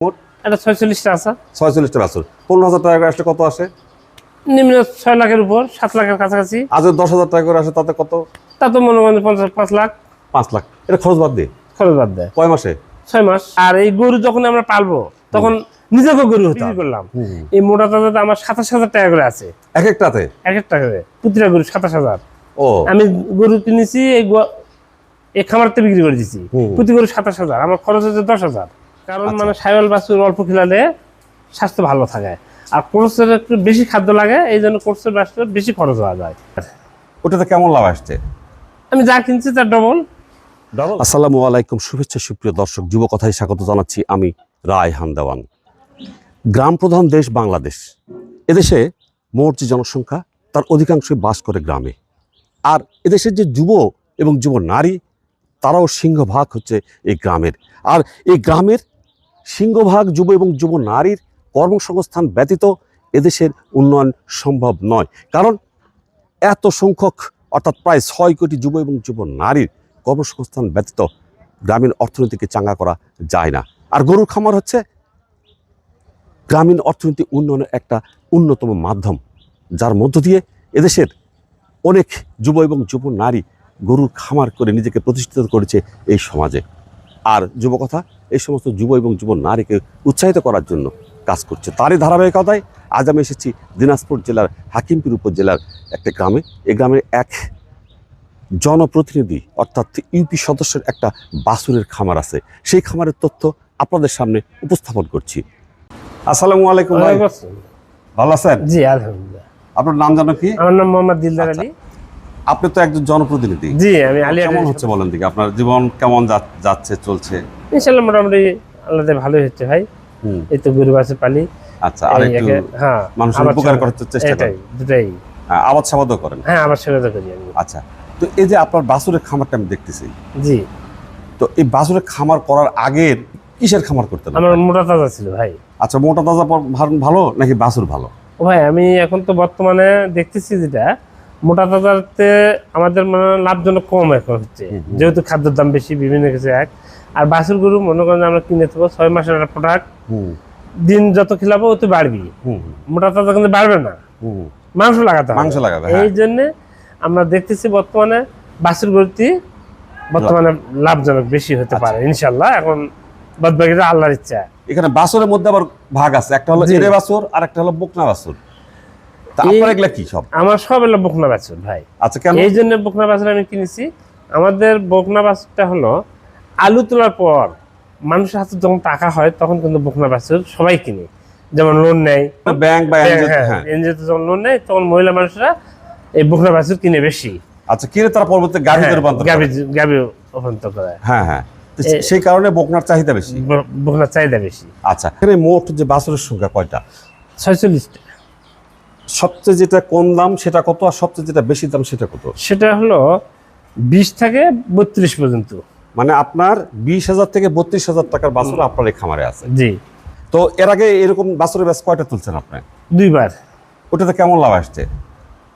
মোট? এটা ছয়চল্লিশটা আছে। ছয়চল্লিশটা বাছুর পনেরো হাজার টাকা করে আসলে কত আসে? নিম্ন ছয় লাখের উপর সাত লাখের কাছাকাছি। আজ দশ হাজার টাকা করে আসে তাতে কত? তা তো মনে পঞ্চাশ পাঁচ লাখ। পাঁচ লাখ। এটা খরচ বাদ দিয়ে? খরচ বাদ দেয়। কয় মাসে? ছয় মাস। আর এই গরু যখন আমরা পালবো তখন নিজেকে গরু হতে করলাম। এই মোটা আমার সাতাশ হাজার টাকা করে আছে। এক একটাতে এক একটা করে। প্রতিটা গরু সাতাশ হাজার। ও। আমি গরু কিনেছি এই এই খামারতে বিক্রি করে দিছি। হুম। প্রতি গরু সাতাশ হাজার আমার খরচ হচ্ছে দশ হাজার। কারণ মানে সাইওয়াল বাছুর অল্প খেলালে স্বাস্থ্য ভালো থাকে। আর কোর্সের একটু বেশি খাদ্য লাগে এই জন্য কোর্সের বাছুর বেশি খরচ হওয়া যায়। ওটাতে কেমন লাভ আসছে? আমি যা কিনছি তার ডবল আসসালামু আলাইকুম শুভেচ্ছা সুপ্রিয় দর্শক যুব কথায় স্বাগত জানাচ্ছি আমি রায় হান্দাওয়ান গ্রাম প্রধান দেশ বাংলাদেশ। এদেশে মোট যে জনসংখ্যা তার অধিকাংশই বাস করে গ্রামে। আর এদেশের যে যুব এবং যুব নারী তারাও সিংহভাগ হচ্ছে এই গ্রামের। আর এই গ্রামের সিংহভাগ যুব এবং যুব নারীর কর্মসংস্থান ব্যতীত এদেশের উন্নয়ন সম্ভব নয়। কারণ এত সংখ্যক, অর্থাৎ প্রায় ছয় কোটি যুব এবং যুব নারীর কর্মসংস্থান ব্যতীত গ্রামীণ অর্থনীতিকে চাঙ্গা করা যায় না। আর গরুর খামার হচ্ছে গ্রামীণ অর্থনীতি উন্নয়নের একটা অন্যতম মাধ্যম, যার মধ্য দিয়ে এদেশের অনেক যুব এবং যুব নারী গরুর খামার করে নিজেকে প্রতিষ্ঠিত করেছে এই সমাজে। আর যুবকথা এই সমস্ত যুব এবং যুব নারীকে উৎসাহিত করার জন্য কাজ করছে। তারই ধারাবাহিকতায় আজ আমি এসেছি দিনাজপুর জেলার হাকিমপুর উপজেলার একটা গ্রামে। এই গ্রামের এক জনপ্রতিনিধি অর্থাৎ ইউপি সদস্যের একটা বাছুরের খামার আছে। সেই খামারের তথ্য আপনাদের সামনে উপস্থাপন করছি। আসসালামু আলাইকুম ভাই। ভালো আছেন? জি আলহামদুলিল্লাহ। আপনার নাম জানো কি? আমার নাম মোহাম্মদ দিলদার আচ্ছা। আলী। আপনি তো একজন জনপ্রতিনিধি। জি আমি আলী কেমন হচ্ছে বলেন দিকে আপনার জীবন কেমন যাচ্ছে চলছে? ইনশাল্লাহ মোটামুটি আল্লাহ ভালোই হচ্ছে ভাই। হুম। এই তো গরু আছে পালি। আচ্ছা আর একটু হ্যাঁ মানুষের উপকার করার চেষ্টা করেন। দুটাই। হ্যাঁ, আবাদ সাবাদও করেন। হ্যাঁ আমার সেবা তো করি আমি। আচ্ছা তো এই যে আপনার বাসুরের খামারটা আমি দেখতেছি। জি। তো এই বাসুরের খামার করার আগের কিসের খামার করতেন আমার মোটা তাজা ছিল ভাই। আচ্ছা মোটা তাজা ভালো নাকি বাসুর ভালো? ও ভাই আমি এখন তো বর্তমানে দেখতেছি যেটা মোটা তাজাতে আমাদের মানে লাভজনক কম এখন হচ্ছে। যেহেতু খাদ্যের দাম বেশি বিভিন্ন কিছু এক। আর বাছুর গরু মনে করেন আমরা কিনে থাকব ছয় মাসের একটা প্রোডাক্ট দিন যত খিলাবো অত বাড়বি। মোটা তাজা কিন্তু বাড়বে না। মাংস লাগাতে হবে। মাংস হ্যাঁ এই জন্য আমরা দেখতেছি বর্তমানে বাছুর গরুটি বর্তমানে লাভজনক বেশি হতে আচ্ছা। পারে ইনশাল্লাহ এখন বাদবাকিটা আল্লাহর ইচ্ছা। এখানে বাছুরের মধ্যে আবার ভাগ আছে। একটা হলো। এরে বাছুর আর একটা হলো বকনা এই- আপনার এগুলা কি সব? আমার সব বকনা বাছুর ভাই। আচ্ছা কেন? এই জন্য বকনা বাছুর আমি কিনেছি। আমাদের বকনা বাছুরটা হলো আলু তোলার পর মানুষের হাতে যখন টাকা হয় তখন কিন্তু বকনা বাছুর সবাই কিনে। যেমন লোন নেয়। ব্যাংক বা হ্যাঁ, হ্যাঁ, যখন লোন নেয় তখন মহিলা মানুষরা এই বকনা বাছুর কিনে বেশি। আচ্ছা কিনে তারা পরবর্তী হ্যাঁ, রূপান্তর। গাভী গাভী রূপান্তর করে। হ্যাঁ হ্যাঁ। সেই কারণে বকনার চাহিদা বেশি। বকনার চাহিদা বেশি। আচ্ছা এখানে মোট যে বাছুরের সংখ্যা কয়টা? ছয়চল্লিশটা। সবচেয়ে যেটা কম দাম সেটা কত আর সবচেয়ে যেটা বেশি দাম সেটা কত? সেটা হলো বিশ থেকে বত্রিশ পর্যন্ত। মানে আপনার বিশ হাজার থেকে বত্রিশ হাজার টাকার বাছুর আপনার এই খামারে আছে। জি। তো এর আগে এরকম বাছুরের ব্যাস কয়টা তুলছেন আপনি? দুইবার। ওটাতে কেমন লাভ আসছে?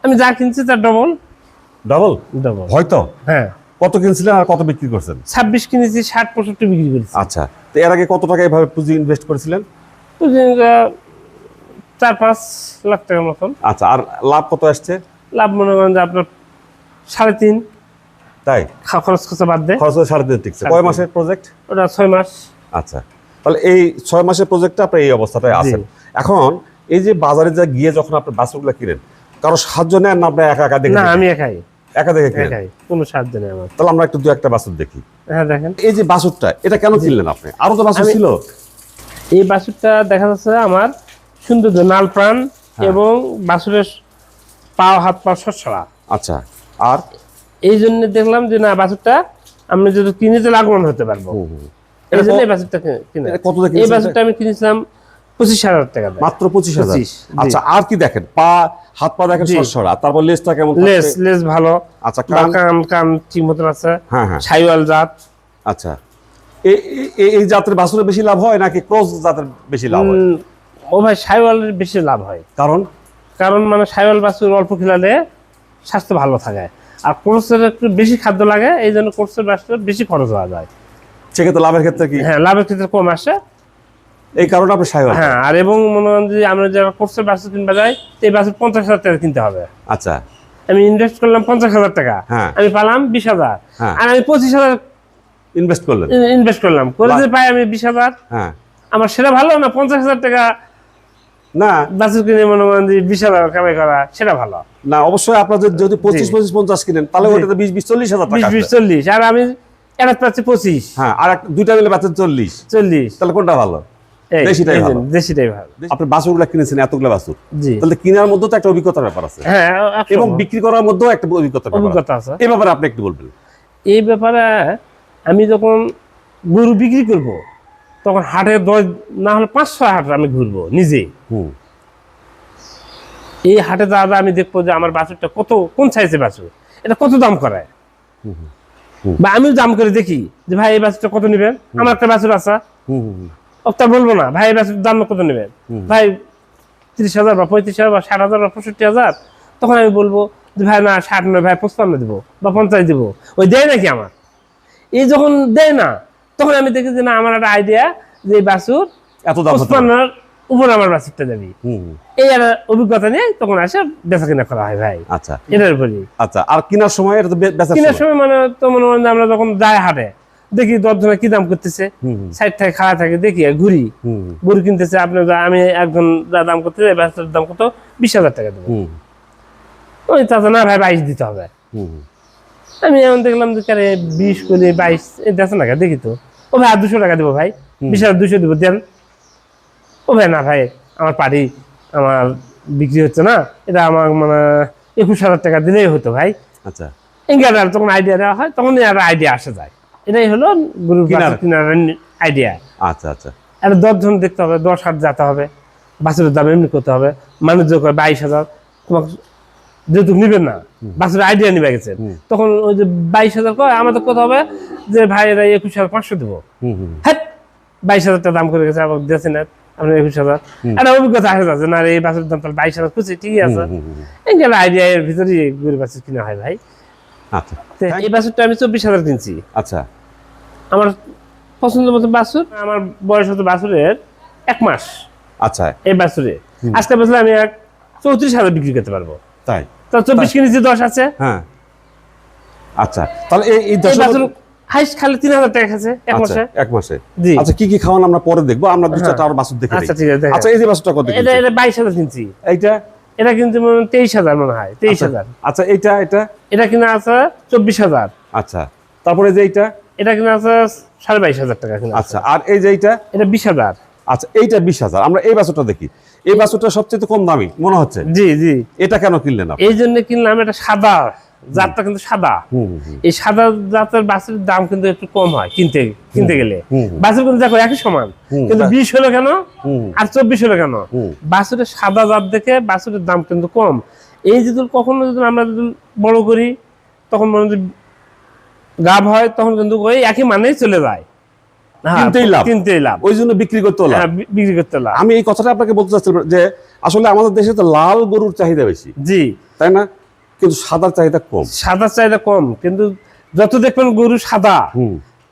আমি যা কিনছি তার ডবল ডবল ডবল হয়তো? হ্যাঁ। কত কিনছিলেন আর কত বিক্রি করছেন? ছাব্বিশ কিনেছি ষাট পঁয়ষট্টি বিক্রি করেছি। আচ্ছা। তো এর আগে কত টাকা এভাবে পুঁজি ইনভেস্ট করেছিলেন? আহ, চার পাঁচ লাখ টাকার মতন। আচ্ছা আর লাভ কত আসছে? লাভ মনে করেন যে আপনার সাড়ে তিন। তাই? খা- খরচ খরচা বাদ দেয় খরচ সাড়ে তিন সাড়ে কয় মাসের প্রজেক্ট ওটা ছয় মাস। আচ্ছা তাহলে এই ছয় মাসের প্রজেক্টটা আপনি এই অবস্থাটায় জি। আছেন। এখন এই যে বাজারে যা গিয়ে যখন আপনি বাছুরগুলো কিনেন কারও সাহায্য নেন না আপনি একা একা দেখে না আমি একাই। একা দেখে কিনেন? একাই কোনো সাহায্য নেই আমার। তাহলে আমরা একটু দু একটা বাসুর দেখি। হ্যাঁ দেখেন। এই যে বাসুরটা এটা কেন কিনলেন আপনি? আরও তো আমি- ছিল। এই বাসুরটা দেখা যাচ্ছে আমার সৌন্দর্য নাল প্রাণ হ্যাঁ। এবং বাছুরের পাও হাত পা সচ্ছলা আচ্ছা আর? এই জন্য দেখলাম যে না বাছুরটা আমি যদি কিনে তো লাভবান হতে পারব। এই জন্য কত- এই বাছুরটা কিনে- কত এই বাছুরটা আমি কিনেছিলাম পঁচিশ হাজার টাকা মাত্র পঁচিশ হাজার? আচ্ছা আর কি দেখেন? পা হাত পা দেখেন। সরসরা তারপর লেজটা কেমন লেস? লেস ভালো। আচ্ছা কান? কান ঠিক মতন আছে। হ্যাঁ হ্যাঁ। সাইওয়াল জাত। আচ্ছা। এই- জাতের বাছুরে বেশি লাভ হয় নাকি ক্রস জাতের বেশি লাভ হয়? ও ভাই সাইওয়ালের বেশি লাভ হয়। কারণ? কারণ মানে সাইওয়াল বাছুর অল্প খেলালে স্বাস্থ্য ভালো থাকে। আর কোর্সের একটু বেশি খাদ্য লাগে এই জন্য কোর্সের বাছুর বেশি খরচ হওয়া যায়। সেক্ষেত্রে লাভের ক্ষেত্রে কি? হ্যাঁ লাভের ক্ষেত্রে কম আসে। এই কারণে আপনি সাহেব হ্যাঁ আর এবং মনে করেন যে আমরা যারা কোর্সের বাছুর কিনবা যাই এই বাছুর পঞ্চাশ হাজার টাকা কিনতে হবে। আচ্ছা। আমি ইনভেস্ট করলাম পঞ্চাশ হাজার টাকা। হ্যাঁ। আমি পালাম বিশ হাজার। হ্যাঁ। আর আমি পঁচিশ হাজার ইনভেস্ট করলাম ইনভেস্ট করলাম। করে যে পাই আমি বিশ হাজার। হ্যাঁ। আমার সেটা ভালো না পঞ্চাশ হাজার টাকা না। বাছুর কিনে মনে করেন যে বিশ হাজার কামাই করা সেটা ভালো। না অবশ্যই আপনাদের যদি পঁচিশ পঁচিশ পঞ্চাশ কিনেন তাহলে ওটাতে বিশ বিশ চল্লিশ হাজার বিশ বিশ চল্লিশ আর আমি এরাত পাচ্ছি পঁচিশ। হ্যাঁ আর দুইটা মিলে পাচ্ছেন চল্লিশ। চল্লিশ। তাহলে কোনটা ভালো? দেশিটাই ভালো। দেশিটাই ভালো। আপনি বাছুরগুলো কিনেছেন এতগুলো বাছুর জি। তাহলে কেনার মধ্যে তো একটা অভিজ্ঞতার ব্যাপার আছে। হ্যাঁ এবং বিক্রি করার মধ্যেও একটা আছে। অভিজ্ঞতা আছে। এই ব্যাপারে আপনি একটু বলবেন। এই ব্যাপারে আমি যখন গরু বিক্রি করব তখন হাটে দশ না হলে পাঁচশো হাট আমি ঘুরবো নিজে। এই হাটে দাদা আমি দেখব যে আমার বাছুরটা কত কোন সাইজের বাছুর? এটা কত দাম করায়। বা আমিও দাম করে দেখি যে ভাই এই বাছুরটা কত নেবেন? আমার একটা বাছুর আছে। ওটা বলব না। ভাই এই বাছুর দাম কত নেবেন? ভাই তিরিশ হাজার বা পঁয়ত্রিশ হাজার বা ষাট হাজার বা পঁয়ষট্টি হাজার। তখন আমি বলব যে ভাই না ষাট নয় ভাই পঁচপান্ন দেবো বা পঞ্চাশ দেবো। ওই দেয় নাকি আমার? এই যখন দেয় না তখন আমি দেখি যে না আমার একটা আইডিয়া যে বাসুর এত দাম উপর আমার বাছুরটা যাবি এই আর অভিজ্ঞতা নিয়ে তখন আসে বেচা কিনা করা হয় ভাই। আচ্ছা। এটার উপরই। আচ্ছা আর কেনার সময় এটা তো বে- কেনার সময়। মানে তো মনে হয় আমরা যখন যাই হাটে দেখি দশজনে কি দাম করতেছে। সাইড থেকে খাওয়া থাকে দেখি ঘুরি। গরু কিনতেছে আপনি যা- আমি একজন যা দাম করতেছে ব্যবসার দাম কত? বিশ হাজার টাকা দেবো। ওই তাতে না ভাই বাইশ দিতে হবে। আমি এমন দেখলাম যে কারে বিশ করে বাইশ এই টাকা দেখি তো। ও ভাই আর দুশো টাকা দেবো ভাই। বিশ হাজার দুশো দেবো দেন। ও ভাই না ভাই আমার পাড়ি আমার বিক্রি হচ্ছে না। এটা আমার মানে একুশ হাজার টাকা দিলেই হতো ভাই। আচ্ছা। আর তখন আইডিয়া দেওয়া হয় তখন আর আইডিয়া আসা যায়। এটাই হলো গরুর কিনার। আইডিয়া আচ্ছা আচ্ছা। একটা দশজন দেখতে হবে দশ হাট যেতে হবে বাছুরের দাম এমনি করতে হবে। মানুষ যে করে বাইশ হাজার তোমাকে যেহেতু নিবেন না বাছুরের আইডিয়া নিবে গেছেন হুম। তখন ওই যে বাইশ হাজার কয় আমাদের কত হবে যে ভাই এরা একুশ হাজার পাঁচশো দেবো। হ্যাঁ বাইশ হাজার টাকা দাম করে গেছে আবার দিয়েছে না আপনার একুশ হাজার। একটা অভিজ্ঞতা আসে যাচ্ছে না এই বাছুরের দাম তাহলে বাইশ হাজার খুঁজছে ঠিকই আছে। এই গেলে আইডিয়া এর ভিতরেই গরু বাছুর কিনা হয় ভাই। আচ্ছা। এই বাছুরটা আমি চব্বিশ হাজার কিনছি। আচ্ছা। আমার পছন্দ মতো বাছুর আমার বয়স হতো বাছুরের এক মাস। আচ্ছা। এই বাছুরে। আজকে বছর আমি এক চৌত্রিশ হাজার বিক্রি করতে পারব। তাই? তো চব্বিশ কিনেছি দশ আছে? হ্যাঁ। আচ্ছা তাহলে এই এই এই দশ হাইস্ট খালি তিন হাজার টাকা খাচ্ছে এক আচ্ছা মাসে। এক মাসে। জি। আচ্ছা কি কি খাওয়ান আমরা পরে দেখব? আমরা দু চারটা আর দেখে আচ্ছা ঠিক আছে আচ্ছা এই যে বাছুরটা কত এটা এটা বাইশ হাজার কিনছি। এইটা? এটা কিন্তু তেইশ হাজার মনে হয় তেইশ আচ্ছা, হাজার। আচ্ছা এটা এটা কিনা আছে চব্বিশ হাজার। আচ্ছা তারপরে যে এইটা? এটা কিনা আছে সাড়ে বাইশ হাজার টাকা কিনা আচ্ছা আর এই যে এইটা? এটা বিশ হাজার। আচ্ছা এইটা বিশ হাজার। আমরা এই বাছুরটা দেখি। এই বাছুরটা সবচেয়ে কম দামি মনে হচ্ছে? জি জি। এটা কেন কিনলেন আপনি? এই জন্য কিনলাম এটা সাদা জাতটা কিন্তু সাদা। এই সাদা জাতের বাছুরের দাম কিন্তু একটু কম হয় কিনতে কিনতে গেলে। বাছুর কিন্তু দেখো একই সমান কিন্তু বিশ হলো কেন? আর চব্বিশ হলো কেন। বাছুরের সাদা জাত দেখে বাছুরের দাম কিন্তু কম। এই যদি কখনো যদি আমরা যদি বড় করি তখন মনে যদি গাভ হয় তখন কিন্তু ওই একই মানেই চলে যায়। হ্যাঁ, কিনতেই লাভ। কিনতেই লাভ। ওই জন্য বিক্রি করতে হ্যাঁ, বিক্রি করতে লাভ। আমি এই কথাটা আপনাকে বলতে চাচ্ছিলাম যে আসলে আমাদের দেশে তো লাল গরুর চাহিদা বেশি। জি। তাই না? কিন্তু সাদার চাহিদা কম। সাদা চাহিদা কম কিন্তু যত দেখবেন গরু সাদা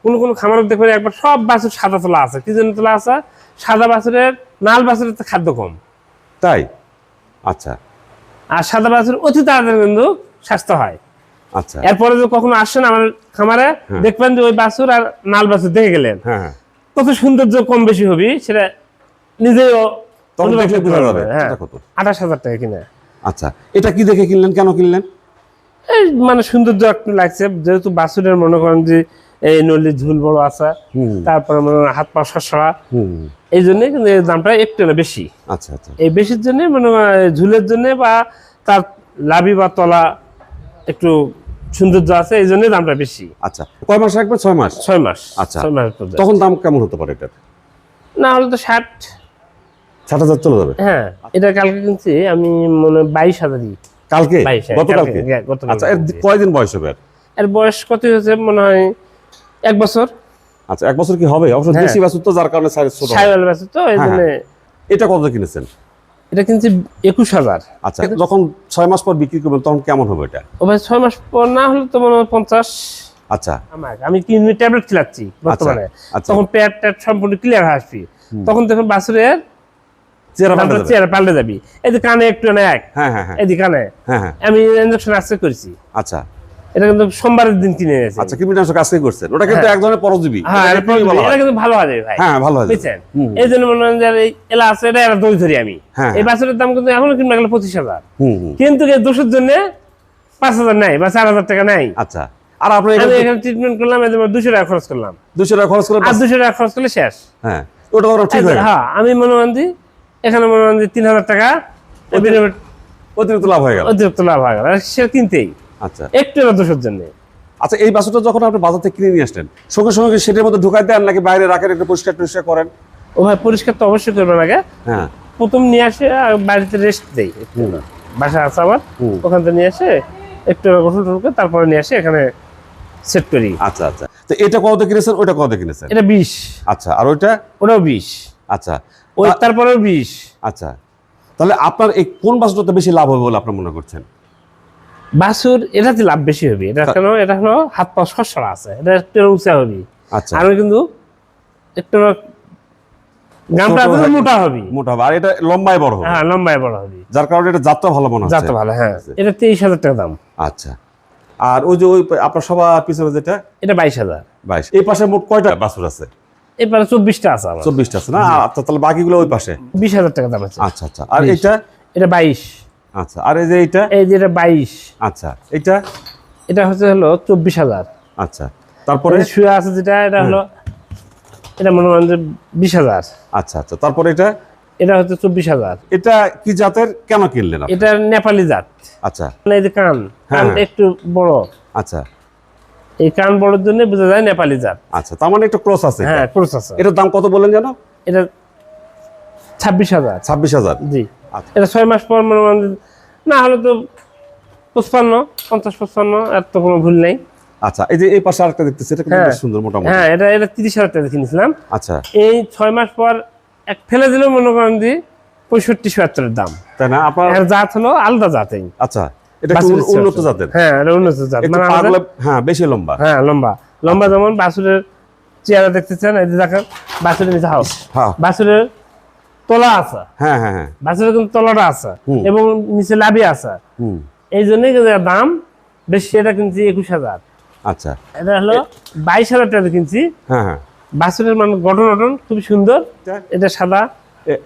কোন কোন খামার দেখবেন একবার সব বাছুর সাদা তোলা আছে। কি জন্য তোলা আছে? সাদা বাছুরের নাল বাছুরের খাদ্য কম। তাই? আচ্ছা। আর সাদা বাছুর অতি তাড়াতাড়ি কিন্তু স্বাস্থ্য হয়। আচ্ছা। এরপরে যে কখনো আসছেন আমার খামারে দেখবেন যে ওই বাছুর আর নাল বাছুর দেখে গেলেন। হ্যাঁ হ্যাঁ। কত সৌন্দর্য কম বেশি হবে সেটা নিজেও হ্যাঁ আঠাশ হাজার টাকা কিনে। আচ্ছা এটা কি দেখে কিনলেন কেন কিনলেন? এই মানে সৌন্দর্য একটু লাগছে যেহেতু বাছুরের মনে করেন যে এই নলির ঝুল বড় আছে তারপরে মনে হাত পা সসড়া এই জন্য কিন্তু দামটা একটু না বেশি। আচ্ছা আচ্ছা। এই বেশির জন্য মনে ঝুলের জন্য বা তার লাভি বা তলা একটু সৌন্দর্য আছে এই জন্য দামটা বেশি। আচ্ছা কয় মাস রাখবেন ছয় মাস? ছয় মাস। আচ্ছা। ছয় মাস তখন দাম কেমন হতে পারে এটার? না হলে তো ষাট। ষাট হাজার চলে যাবে? হ্যাঁ এটা কালকে কিনছি আমি মনে বাইশ হাজারই কালকে? হ্যাঁ, গতকালকে? হ্যাঁ, গতকালকে আচ্ছা এর কয়দিন বয়স হবে এর? বয়স কত হয়েছে? মনে হয় এক বছর। আচ্ছা এক বছর কি হবে? অবশ্য হ্যাঁ। দেশি বাছুর তো যার কারণে ছোট। সাইওয়াল বাছুর তো এই জন্য এটা কত কিনেছেন? এটা কিনছি একুশ হাজার। আচ্ছা যখন ছয় মাস পর বিক্রি করবেন তখন কেমন হবে এটা? ও ভাই ছয় মাস পর না হলে তো মনে হয় পঞ্চাশ। আচ্ছা। আমি কিডনি ট্যাবলেট খিলাচ্ছি বর্তমানে? আচ্ছা। তখন পেট ট্যাট সম্পূর্ণ ক্লিয়ার আসবি। তখন তখন বাছুরের চেহারা পাল্টে যাবে। এই যে কানে একটু না এক। হ্যাঁ হ্যাঁ হ্যাঁ। এই যে কানে। হ্যাঁ হ্যাঁ। আমি ইঞ্জেকশন আজকে করেছি। আচ্ছা। এটা কিন্তু সোমবারের দিন কিনে এনেছি। আচ্ছা কীটনাশক আজকে করছেন। ওটা কিন্তু এক ধরনের পরজীবী। হ্যাঁ এটা হয়। কিন্তু ভালো হবে ভাই। হ্যাঁ ভালো হয়। বুঝছেন? এই জন্য মনে হয় যে এই এলা আছে এটা এরা দই ধরি আমি। হ্যাঁ, এই বাছুরের দাম কিন্তু এখনও কিনবে গেলে পঁচিশ হাজার। হুম হুম। কিন্তু এই দোষের জন্য পাঁচ হাজার নাই বা চার হাজার টাকা নাই। আচ্ছা। আর আপনি এখানে ট্রিটমেন্ট করলাম এই দুশো টাকা খরচ করলাম। দুশো টাকা খরচ করে আর দুশো টাকা খরচ করলে শেষ। হ্যাঁ ওটা ঠিক হয়ে। হ্যাঁ আমি মনে হয় যে এখানে মনে হয় যে তিন হাজার টাকা অতিরিক্ত লাভ হয়ে গেল। অতিরিক্ত লাভ হয়ে গেল। সে কিনতেই। আচ্ছা। একটু না দোষের জন্য। আচ্ছা এই বাসুটা যখন আপনি বাজার থেকে কিনে নিয়ে আসলেন সঙ্গে সঙ্গে সেটার মধ্যে ঢুকাই দেন নাকি বাইরে রাখেন একটু পরিষ্কার টরিষ্কার করেন? ও ভাই পরিষ্কার তো অবশ্যই করবেন আগে। হ্যাঁ। প্রথম নিয়ে আসে বাড়িতে রেস্ট দেই বাসা আছে আমার। ওখান থেকে নিয়ে আসে একটু গোসল টোল করে তারপরে নিয়ে আসে এখানে সেট করি। আচ্ছা আচ্ছা। তো এটা কত কিনেছেন ওইটা কত কিনেছেন? এটা বিষ আচ্ছা আর ওইটা? ওটাও বিষ আচ্ছা। ওই তারপরেও বিষ আচ্ছা। তাহলে আপনার এই কোন বাসুটাতে বেশি লাভ হবে বলে আপনি মনে করছেন? বাছুর এটাতে লাভ বেশি হবে। এটা কেন এটা হলো হাত পা আছে। এটা একটু উঁচা হবে। আচ্ছা। আর কিন্তু একটু গামটা ছোট আছে হয়। মোটা হবে। মোটা হবে। আর এটা লম্বায় বড় হবে। হ্যাঁ লম্বায় বড় হবে। যার কারণে এটা জাতটা ভালো মনে হচ্ছে। যাতে ভালো হ্যাঁ। এটা তেইশ হাজার টাকা দাম। আচ্ছা। আর ওই যে ওই আপনার সবার পিছনে যেটা? এটা বাইশ হাজার। বাইশ। এই পাশে মোট কয়টা আছে? এবারে চব্বিশটা আছে চব্বিশটা আছে না? আচ্ছা তাহলে বাকিগুলো ওই পাশে। বিশ হাজার টাকা দাম আছে। আচ্ছা আচ্ছা। আর। এইটা? এটা বাইশ। আচ্ছা আর এই যে এটা এই যে এটা বাইশ। আচ্ছা এটা এটা হচ্ছে হলো চব্বিশ হাজার। আচ্ছা তারপরে? শুয়ে আছে যেটা এটা হলো এটা মনে করেন যে বিশ হাজার। আচ্ছা আচ্ছা তারপরে এটা? এটা হচ্ছে চব্বিশ হাজার। এটা কি জাতের? কেন কিনলেন আপনি? এটা নেপালি জাত। আচ্ছা। মানে এই যে কান হ্যাঁ, কানটা হ্যাঁ। একটু বড়। আচ্ছা। এই কান বড়র জন্য বোঝা যায় নেপালি জাত। আচ্ছা তার মানে একটা ক্রস আছে হ্যাঁ ক্রোস আছে। এটার দাম কত বললেন জানো এটা ছাব্বিশ হাজার। ছাব্বিশ হাজার। জি। এটা ছয় মাস পর মনে করেন না হলে তো পঁচপান্ন পঞ্চাশ পঁচপান্ন আর তো কোনো ভুল নেই। আচ্ছা এই যে এই পাশে আরেকটা দেখতেছি এটা কিন্তু হ্যাঁ। সুন্দর মোটামুটি। হ্যাঁ এটা এটা তিরিশ হাজার টাকা কিনেছিলাম। আচ্ছা। এই ছয় মাস পর এক ফেলে দিলেও মনে করেন যে পঁয়ষট্টি চুয়াত্তরের দাম। তাই না? আপনার জাত হলো আলাদা জাতেই। আচ্ছা এটা উন্নত জাতের? হ্যাঁ এটা উন্নত জাত। মানে হ্যাঁ বেশি লম্বা। হ্যাঁ লম্বা। লম্বা যেমন বাছুরের চেহারা দেখতেছেন এই যে দেখেন বাছুরের নিচে হাউস হ্যাঁ। বাছুরের তলা আছে। হ্যাঁ হ্যাঁ হ্যাঁ। বাছুরের কিন্তু তলাটা আছে এবং নিচে লাভি আছে। হুম। এই জন্যই কিন্তু দাম বেশি এটা কিনছি একুশ হাজার। আচ্ছা। এটা হলো বাইশ হাজার টাকা কিনছি। হ্যাঁ হ্যাঁ। বাছুরের মানে গঠন গঠন খুবই সুন্দর। এটা- সাদা।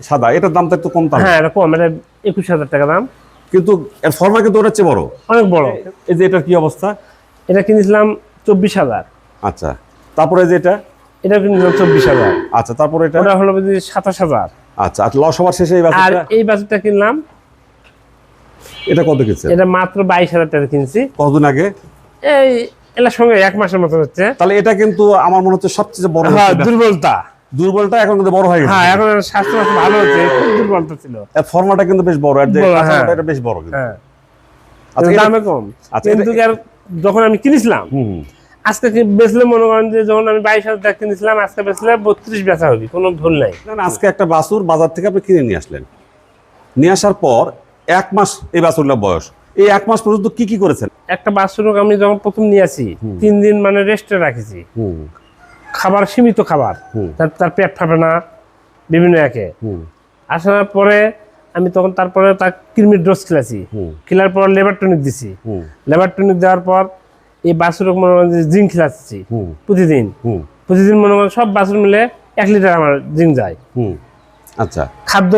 সাদা। এটার দামটা একটু কম হ্যাঁ এটা কম। এটা একুশ হাজার টাকা দাম। কিন্তু এর ফর্মা কিন্তু ওটার চেয়ে বড়। অনেক বড়। এই যে এটার কি অবস্থা? এটা কিনেছিলাম চব্বিশ হাজার। আচ্ছা। তারপরে যে এটা? এটা কিনেছিলাম চব্বিশ হাজার। আচ্ছা তারপরে এটা? ওটা হলো সাতাশ হাজার। আচ্ছা আর লস হওয়ার শেষে এই আর এই বাছুরটা কিনলাম এটা কত কিনছে এটা মাত্র বাইশ হাজার টাকা কিনছি। কতদিন আগে? এই এলার সঙ্গে এক মাসের মতো হচ্ছে। তাহলে এটা কিন্তু আমার মনে হচ্ছে সবচেয়ে বড় হ্যাঁ। দুর্বলতা। দুর্বলটা এখন কিন্তু বড় হয়ে গেছে। হ্যাঁ এখন স্বাস্থ্য ভালো হচ্ছে খুব দুর্বলতা ছিল। এর ফর্মাটা কিন্তু বেশ বড়। আর যে হ্যাঁ। এটা বেশ বড় কিন্তু। হ্যাঁ। আচ্ছা দামে কম। আচ্ছা, কিন্তু যখন আমি কিনেছিলাম হুম। আজকে বেচলে মনে করেন যে যখন আমি বাইশ হাজার টাকা কিনেছিলাম আজকে বেচলে বত্রিশ বেচা হবে কোনো ভুল নাই। আজকে একটা বাছুর বাজার থেকে আপনি কিনে নিয়ে আসলেন। নিয়ে আসার পর এক মাস এই বাছুরটার বয়স। এই এক মাস পর্যন্ত কি কি করেছেন? একটা বাছুরক আমি যখন প্রথম নিয়ে আসি তিন দিন মানে রেস্টে রাখেছি। খাবার সীমিত খাবার। তার তার পেট ফাটে না বিভিন্ন একে। আসার পরে আমি তখন তারপরে তার কৃমির ডোজ খেলেছি। খেলার পর লেবার টনিক দিছি। লেবার টনিক দেওয়ার পর এই বাছুরক মনে করেন জিঙ্ক খেলাচ্ছি। হুম। প্রতিদিন। প্রতিদিন মনে করেন সব বাছুর মিলে এক লিটার আমার জিঙ্ক যায়। আচ্ছা। খাদ্য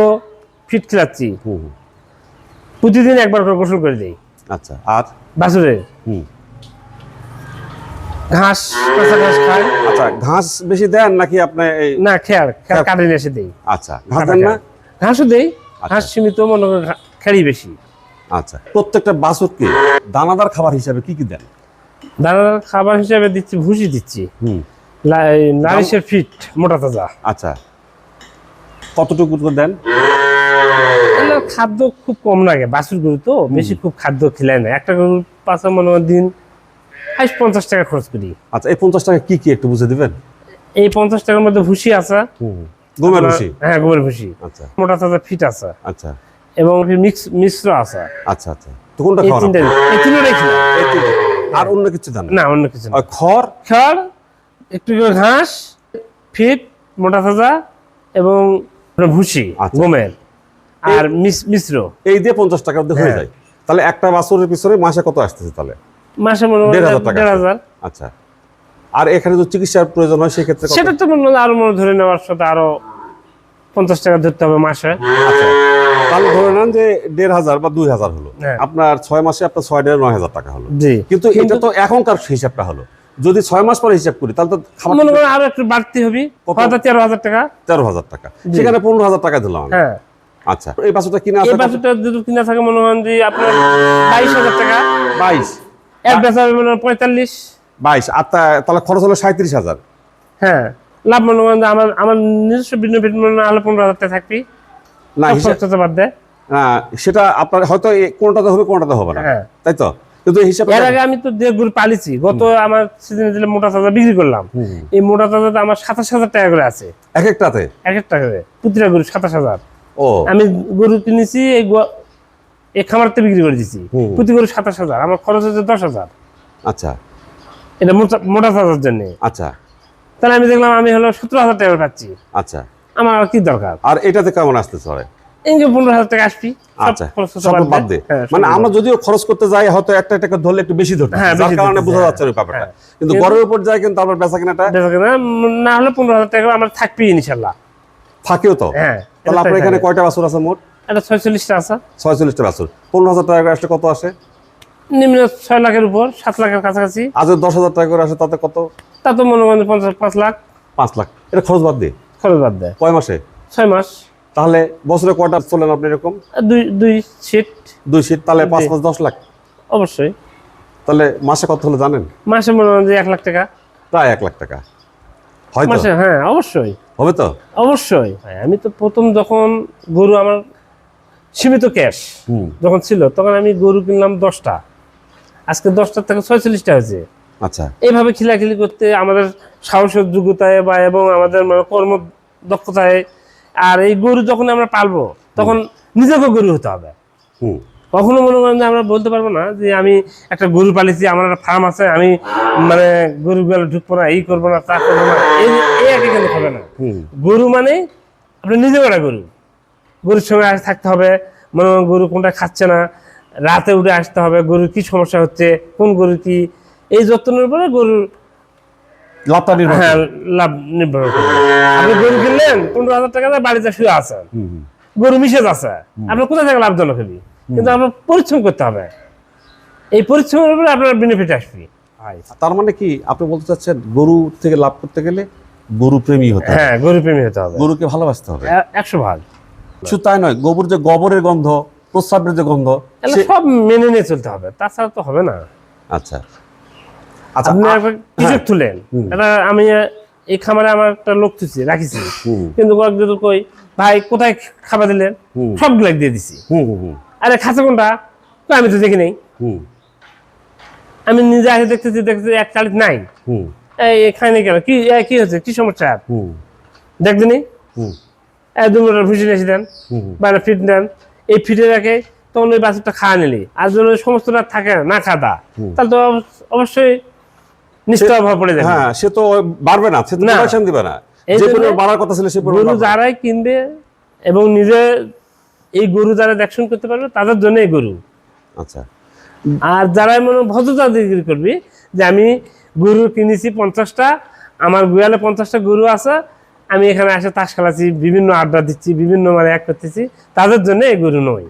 ফিট হুম, প্রতিদিন একবার করে গোসল করে দিই। আচ্ছা আর? বাছুরের ঘাস কাঁচা ঘাস খায় আচ্ছা ঘাস বেশি দেন নাকি আপনি না খেয়ার খেয়ার খেয়ার। কাটে নিয়ে এসে দিই। আচ্ছা ঘাস দেন না? ঘাসও দেই আচ্ছা। ঘাস সীমিত মনে করেন খেয়ারই বেশি। আচ্ছা প্রত্যেকটা বাছুরকে দানাদার খাবার হিসাবে কি কি দেন? দানাদার খাবার হিসাবে দিচ্ছি ভুসি দিচ্ছি। নারিশের ফিট মোটা তাজা। আচ্ছা। কতটুকু দেন? খাদ্য খুব কম লাগে বাছুর গরু তো বেশি খুব খাদ্য খেলে না। একটা গরুর পাশে মনে দিন পঞ্চাশ টাকা খরচ করি। আচ্ছা এই পঞ্চাশ টাকা কি কি একটু বুঝে দিবেন? এই পঞ্চাশ টাকার মধ্যে ভুসি আছে। গমের ভুসি। হ্যাঁ গোবর ভুসি। আচ্ছা। মোটা তাজা ফিট আছে। আচ্ছা। এবং মিক্স মিশ্র আছে। আচ্ছা আচ্ছা। তো কোনটা এই তিনটা এই তিনটাই। আর অন্য কিছু দেন না? অন্য কিছু না। খড়? খড় একটু ঘাস ফিট মোটা তাজা এবং ভুসি আচ্ছা। গমের। আর মিশ্র। এই দিয়ে পঞ্চাশ টাকা মধ্যে হয়ে হ্যাঁ। যায়। তাহলে একটা বাছুরের পিছনে মাসে কত আসতেছে তাহলে? মাসে মনে হয় দেড় হাজার টাকা আচ্ছা। আর এখানে যদি চিকিৎসার প্রয়োজন হয় সেক্ষেত্রে সেটা তো মনে হয় আরও মনে ধরে নেওয়ার সাথে আরও পঞ্চাশ টাকা ধরতে হবে মাসে। আচ্ছা। তাহলে ধরে নেন যে দেড় হাজার বা দুই হাজার হলো। হ্যাঁ। আপনার ছয় মাসে আপনার ছয় দেড় নয় হাজার টাকা হলো। কিন্তু এটা তো এখনকার হিসাবটা হলো। যদি ছয় মাস পরে হিসাব করি তাহলে তো মনে করেন আরও একটু বাড়তি হবে। তেরো হাজার টাকা। তেরো হাজার টাকা। সেখানে পনেরো হাজার টাকা দিলাম হ্যাঁ। আচ্ছা এই বাছুরটা কিনে এই বাছুরটা যদি কিনা থাকে মনে হয় যে আপনার বাইশ হাজার টাকা। বাইশ। এক বেচা হবে মনে পঁয়তাল্লিশ। বাইশ। আর তাহলে খরচ হলো সাঁত্রিশ হাজার। হ্যাঁ। লাভ মনে যে আমার আমার নিজস্ব মনে হয় আরও পনেরো হাজার টাকা থাকবি। না হিসাব বাদ দেয় না, সেটা আপনার হয়তো কোনটাতে হবে কোনটাতে হবে না। হ্যাঁ। তাই তো? কিন্তু এই এর আগে আমি তো যে গরু পালিছি গত আমার সিজনে দিলে মোটা তাজা বিক্রি করলাম এই মোটা তাজাতে আমার সাতাশ হাজার টাকা করে আছে। এক একটাতে? এক এক টাকা প্রতিটা গরু সাতাশ হাজার। ও। আমি গরু কিনেছি এই গ- এই খামারতে বিক্রি করে দিছি। প্রতি গরু সাতাশ হাজার আমার খরচ হচ্ছে দশ হাজার। আচ্ছা। এটা মোটা জন্য। আচ্ছা। তাহলে আমি দেখলাম আমি হলো সতেরো হাজার টাকা পাচ্ছি। আচ্ছা। আমার আর কি দরকার? আর এটাতে কেমন আসতেছে পরে ইনকে পনেরো হাজার টাকা আসবি। আচ্ছা খরচ টরচ সব বাদ বাদ দে। দে সব মানে আমরা যদিও খরচ করতে যাই হয়তো একটা টাকা ধরলে একটু বেশি ধরতে যার কারণে বোঝা যাচ্ছে ওই ব্যাপারটা। কিন্তু গড়ের উপর যায় কিন্তু আমার বেচা কেনাটা বেচা কেনা, উম, না হলে পনেরো হাজার টাকা আমার থাকবি ইনশাল্লাহ থাকেও তো? হ্যাঁ তাহলে আপনার এখানে কয়টা বাছুর আছে মোট? এটা ছয়চল্লিশটা আছে। ছয়চল্লিশটা বাছুর। পনেরো হাজার টাকা আসলে কত আসে? নিম্ন ছয় লাখের উপর সাত লাখের কাছাকাছি। আজ দশ হাজার টাকা করে আসে তাতে কত? তা তো মনে করেন পঞ্চাশ পাঁচ লাখ। পাঁচ লাখ। এটা খরচ বাদ দিয়ে খরচ বাদ দেয়। কয় মাসে? ছয় মাস। তাহলে বছরে কয়টা চলেন আপনি এরকম? দুই দুই সিট দুই সিট তাহলে পাঁচ। পাঁচ দশ লাখ? অবশ্যই। তাহলে মাসে কত হলো জানেন? মাসে মনে হয় যে এক লাখ টাকা। প্রায় এক লাখ টাকা। হয়তো? মাসে হ্যাঁ অবশ্যই। হবে তো? অবশ্যই। হ্যাঁ, আমি তো প্রথম যখন গরু আমার সীমিত ক্যাশ যখন ছিল তখন আমি গরু কিনলাম দশটা। আজকে দশটার থেকে ছয়চল্লিশটা হয়েছে। আচ্ছা। এইভাবে খিলাখিলি করতে আমাদের সাহসের যোগ্যতায় বা এবং আমাদের মানে কর্ম দক্ষতায় আর এই গরু যখন আমরা পালবো তখন নিজেকে গরু হতে হবে। হুম। কখনো মনে করেন যে আমরা বলতে পারব না যে আমি একটা গরু পালিছি আমার একটা ফার্ম আছে আমি মানে গরুগুলো ঢুকবো না এই করব না তা করব না এই এই আগে কিন্তু হবে না? গরু মানে আপনি নিজে একটা গরু। গরুর সঙ্গে আস- থাকতে হবে মনে করেন গরু কোনটা খাচ্ছে না রাতে উঠে আসতে হবে গরুর কি সমস্যা হচ্ছে কোন গরু কি এই যত্নের উপরে গরুর লাভটা নির্ভর হ্যাঁ লাভ নির্ভর করে। আপনি গরু কিনলেন পনেরো হাজার টাকা দিয়ে বাড়িতে শুয়ে আছেন। হুম, হুম। গরু মিশে যাচ্ছে। আপনার কোথায় থেকে লাভজনক হবে? কিন্তু আপনার পরিশ্রম করতে হবে। এই পরিশ্রমের উপরে আপনার বেনিফিট আসবে। তার মানে কি? আপনি বলতে চাচ্ছেন গরু থেকে লাভ করতে গেলে গরু প্রেমী হতে হবে। হ্যাঁ গরু প্রেমী হতে হবে। গরুকে ভালোবাসতে হবে। একশো ভাগ। শুধু তাই নয় গোবর যে গোবরের গন্ধ প্রস্রাবের যে গন্ধ সব মেনে নিয়ে চলতে হবে। তাছাড়া তো হবে না। আচ্ছা। আপনি আ- একটা কৃষক তুলেন। এটা আমি এই খামারে আমার একটা লোক তুলছি রাখিছি। কিন্তু কয়েকজন কই ভাই কোথায় খাবার দিলেন। সবগুলো দিয়ে দিছি। আরে খাচ্ছে কোনটা? আমি তো দেখি নেই। আমি নিজে আগে দেখতেছি দেখতেছি এক চালিত নাই। এই খাইনি কেন? কি কি হচ্ছে কি সমস্যা? দেখদিনি দু মিটার ভুসি এসে দেন হুম হুম। বা ফিট দেন। এই ফিটে রাখে তখন ওই বাছুরটা খাওয়া নিলি। আর যদি ওই সমস্তটা থাকে না, খাদা তাহলে তো অবশ্য- অবশ্যই নিশ্চয় অভাব পড়ে যাবে। হ্যাঁ সে তো বাড়বে না সে তো প্রোডাকশন দিবে না। যে পরিমাণ বাড়ার কথা ছিল সে পরিমাণ গরু যারাই কিনবে এবং নিজে এই গরু যারা দেখশন করতে পারবে তাদের জন্য এই গরু। আচ্ছা। আর যারাই মনে ভদ্রতা বিক্রি করবি যে আমি গরু কিনেছি পঞ্চাশটা আমার গুয়ালে পঞ্চাশটা গরু আছে আমি এখানে এসে তাস খেলাচ্ছি বিভিন্ন আড্ডা দিচ্ছি বিভিন্ন মানে এক করতেছি তাদের জন্য এই গরু নয়।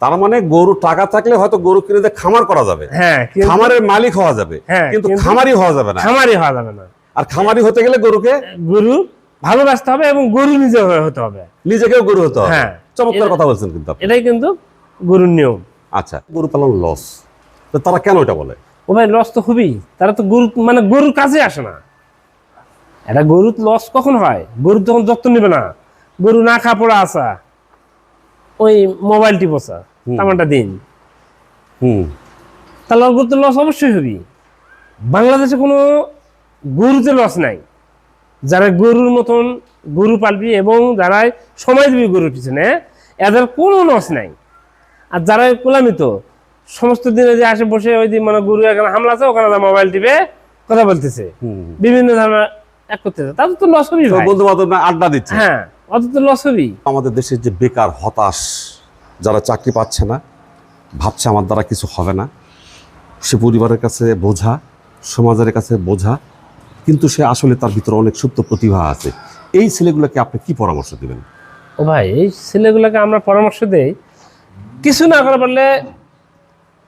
তার মানে গরু টাকা থাকলে হয়তো গরু কিনে খামার করা যাবে। হ্যাঁ খামারের মালিক হওয়া যাবে হ্যাঁ, কিন্তু খামারি হওয়া যাবে না। খামারি হওয়া যাবে না। আর খামারি হতে গেলে গরুকে গরু ভালোবাসতে হবে এবং গরু নিজে হতে হবে। নিজেকেও গরু হতে হবে। হ্যাঁ। চমৎকার কথা বলছেন কিন্তু এটাই কিন্তু গরুর নিয়ম। আচ্ছা গরু পালন লস তো তারা কেন এটা বলে? ও ভাই লস তো খুবই। তারা তো গরু মানে গরুর কাজে আসে না। এটা গরুর লস কখন হয়? গরু তখন যত্ন নেবে না। গরু না খা পড়া আসা। ওই মোবাইলটি টিপসা। তেমনটা দিন। হুম। তাহলে ওর লস অবশ্যই হবি। বাংলাদেশে কোনো গরুতে লস নাই। যারা গরুর মতন গরু পালবি এবং যারা সময় দিবি গরুর পিছনে এদের কোনো লস নাই। আর যারা কোলামিত সমস্ত দিনে যে আসে বসে ওই দিন মানে গরু এখানে হামলা আছে ওখানে মোবাইল টিপে কথা বলতেছে। বিভিন্ন ধরনের এক করতেছে তাদের তো লস হবি বন্ধু বান্ধব আড্ডা দিচ্ছে। হ্যাঁ অত তো লস হবি আমাদের দেশের যে বেকার হতাশ যারা চাকরি পাচ্ছে না ভাবছে আমার দ্বারা কিছু হবে না। সে পরিবারের কাছে বোঝা সমাজের কাছে বোঝা কিন্তু সে আসলে তার ভিতরে অনেক সুপ্ত প্রতিভা আছে। এই ছেলেগুলোকে আপনি কি পরামর্শ দেবেন? ও ভাই এই ছেলেগুলোকে আমরা পরামর্শ দেই। কিছু না করে পারলে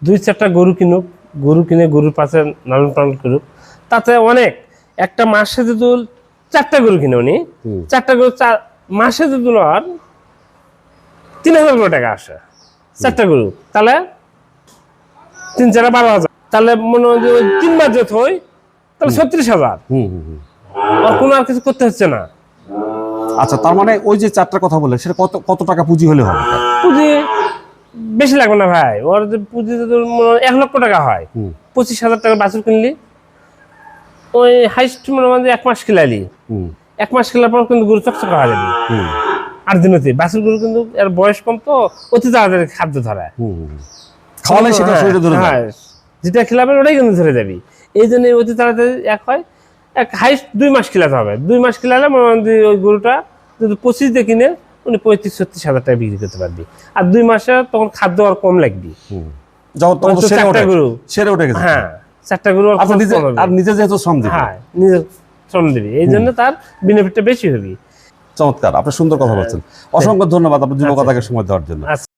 দুই চারটা গরু কিনুক গরু কিনে গরুর পাশে লালন পালন করুক। তাতে অনেক একটা মাসে যদি চারটা গরু কিনে উনি। চারটা গরু মাসে যদি আর তিন হাজার করে টাকা আসে। চারটা গরু। তাহলে তিন চারা বারো হাজার। তাহলে মনে হয় যে তিন মাস যেত হয় তাহলে ছত্রিশ হাজার। হুম হুম হুম। আর কোনো আর কিছু করতে হচ্ছে না। আচ্ছা তার মানে ওই যে চারটা কথা বলে সেটা কত কত টাকা পুঁজি হলে হবে? পুঁজি বেশি লাগবে না ভাই। ওর যে পুঁজি যদি এক লক্ষ টাকা হয় পঁচিশ হাজার টাকা বাছুর কিনলি ওই হাইস্ট মনে হয় যে এক মাস খেলালি হুম। এক মাস খেলার পর কিন্তু গরু চকচকা হয়ে যাবে। হুম আট দিনতে বাছুর কিন্তু এর বয়স কম তো অতি তাড়াতাড়ি খাদ্য ধরে। খাওয়ালে সেটা হ্যাঁ, শরীরে ধরে হ্যাঁ, যেটা খেলাবে ওটাই কিন্তু ধরে যাবি। এই জন্য অতি তাড়াতাড়ি এক হয় এক হাইস্ট দুই মাস খেলাতে হবে। দুই মাস খেলালে ওই গরুটা যদি পঁচিশ দিয়ে কিনে উনি পঁয়ত্রিশ ছত্রিশ হাজার টাকা বিক্রি করতে পারবি। আর দুই মাসে তখন খাদ্য আর কম লাগবে। চারটা গরু। সেরে উঠে গেছে হ্যাঁ চারটা গরু আর আচ্ছা আর নিজে যেহেতু শ্রম দিবে। হ্যাঁ নিজে শ্রম দিবি। এই জন্য তার বেনিফিটটা বেশি হবে। চমৎকার আপনি সুন্দর কথা বলছেন। অসংখ্য ধন্যবাদ আপনার যুবকতাকে সময় দেওয়ার জন্য। আচ্ছা।